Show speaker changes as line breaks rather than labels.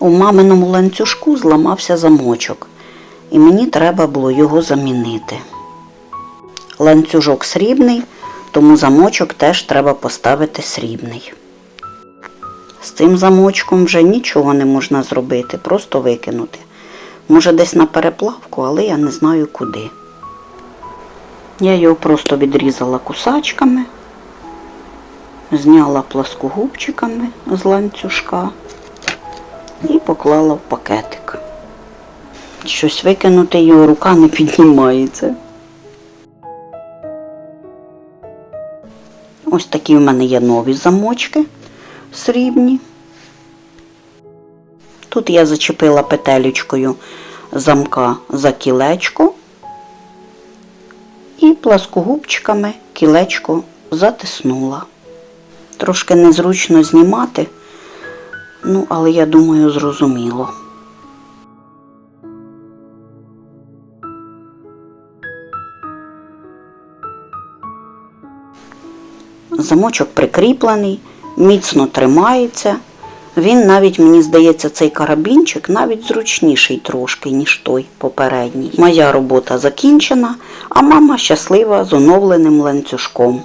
У маминому ланцюжку зламався замочок, і мені треба було його замінити. Ланцюжок срібний, тому замочок теж треба поставити срібний. З цим замочком вже нічого не можна зробити, просто викинути. Може, десь на переплавку, але я не знаю куди. Я його просто відрізала кусачками, зняла пласкогубчиками з ланцюжка і поклала в пакетик. Щось викинути його рука не піднімається. Ось такі в мене є нові замочки срібні. Тут я зачепила петелечкою замка за кілечко і пласкогубчиками кілечко затиснула. Трошки незручно знімати, ну, але я думаю, зрозуміло. Замочок прикріплений, міцно тримається. Він навіть, мені здається, цей карабінчик навіть зручніший трошки, ніж той попередній. Моя робота закінчена, а мама щаслива з оновленим ланцюжком.